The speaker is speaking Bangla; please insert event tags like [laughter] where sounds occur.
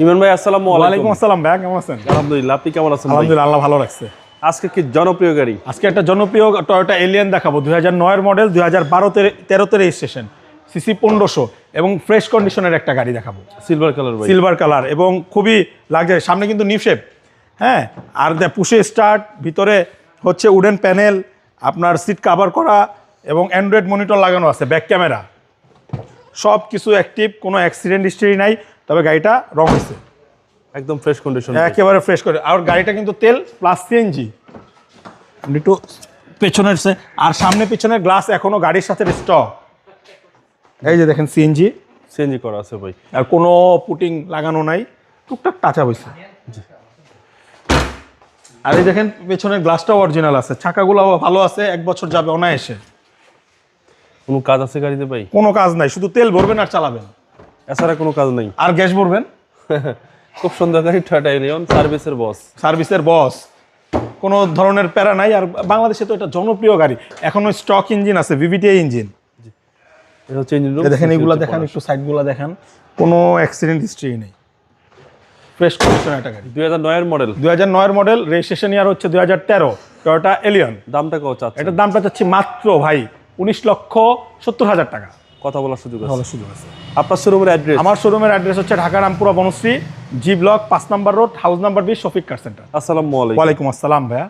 ইমরান ভাই আসসালামু ওয়ালাইকুম আলাইকুম আসসালাম ভাইয়া কেমন আছেন? আলহামদুলিল্লাহ আপনি কেমন আছেন আলহামদুলিল্লাহ আল্লাহ ভালো রাখছে। আজকে কি জনপ্রিয় গাড়ি? আজকে একটা জনপ্রিয় টয়োটা এলিয়ান দেখাবো দুই হাজার নয়ের মডেল দুই হাজার বারোতে তেরোতে রেজিস্ট্রেশন সিসি পনেরোশো এবং ফ্রেশ কন্ডিশনের একটা গাড়ি দেখাবো। সিলভার কালার সিলভার কালার এবং খুবই লাগজারি সামনে কিন্তু নিউশেপ হ্যাঁ আর দে পুষে স্টার্ট ভিতরে হচ্ছে উডেন প্যানেল আপনার সিট কাভার করা এবং অ্যান্ড্রয়েড মনিটর লাগানো আছে ব্যাক ক্যামেরা সব কিছু অ্যাক্টিভ কোনো অ্যাক্সিডেন্ট হিস্ট্রি নাই। তবে গাড়িটা রং হয়েছে। একদম ফ্রেশ কন্ডিশন একেবারে ফ্রেশ করে। আর গাড়িটা কিন্তু তেল প্লাস সিএনজি একটু পেছনের সে- আর সামনে পিছনের গ্লাস এখনও গাড়ির সাথে স্টক এই যে দেখেন সিএনজি সিএনজি করা আছে ভাই। আর কোনো পুটিং লাগানো নাই। টুকটাক টাচা হয়েছে। আর এই দেখেন পেছনের গ্লাসটাও অরিজিনাল আছে। চাকাগুলো ভালো আছে এক বছর যাবে অনায়াসে। কোনো কাজ আছে গাড়িতে ভাই? কোনো কাজ নাই শুধু তেল ভরবেন আর চালাবেন। এছাড়া কোনো কাজ নেই। আর গ্যাস ভরবেন? [laughs] খুব সুন্দর গাড়ি টয়োটা এলিয়ন সার্ভিসের বস সার্ভিসের বস কোনো ধরনের প্যারা নাই আর বাংলাদেশে তো এটা জনপ্রিয় গাড়ি। এখনও স্টক ইঞ্জিন আছে ভিভিটিআই ইঞ্জিন এটা হচ্ছে ইঞ্জিন দেখেন এগুলো দেখেন একটু সাইডগুলো দেখেন। কোনো অ্যাক্সিডেন্ট হিস্ট্রি নেই। ফ্রেশ কন্ডিশন একটা গাড়ি। দুই হাজার নয়ের মডেল দুই হাজার নয়ের মডেল রেজিস্ট্রেশন ইয়ার হচ্ছে দুই হাজার তেরো। টয়োটা এলিয়ন দামটা কত চাচ্ছে এটার দামটা চাচ্ছি মাত্র ভাই উনিশ লক্ষ সত্তর হাজার টাকা। কথা বলার সুযোগ আছে। সুযোগ আছে। আপনার শোরুমের অ্যাড্রেস আমার শোরুমের অ্যাড্রেস হচ্ছে ঢাকা রামপুরা বনশ্রী জি ব্লক পাঁচ নাম্বার রোড হাউস নাম্বার বিশ শফিক কার সেন্টার আসসালামু আলাইকুম। ওয়ালাইকুম আসসালাম ভাইয়া।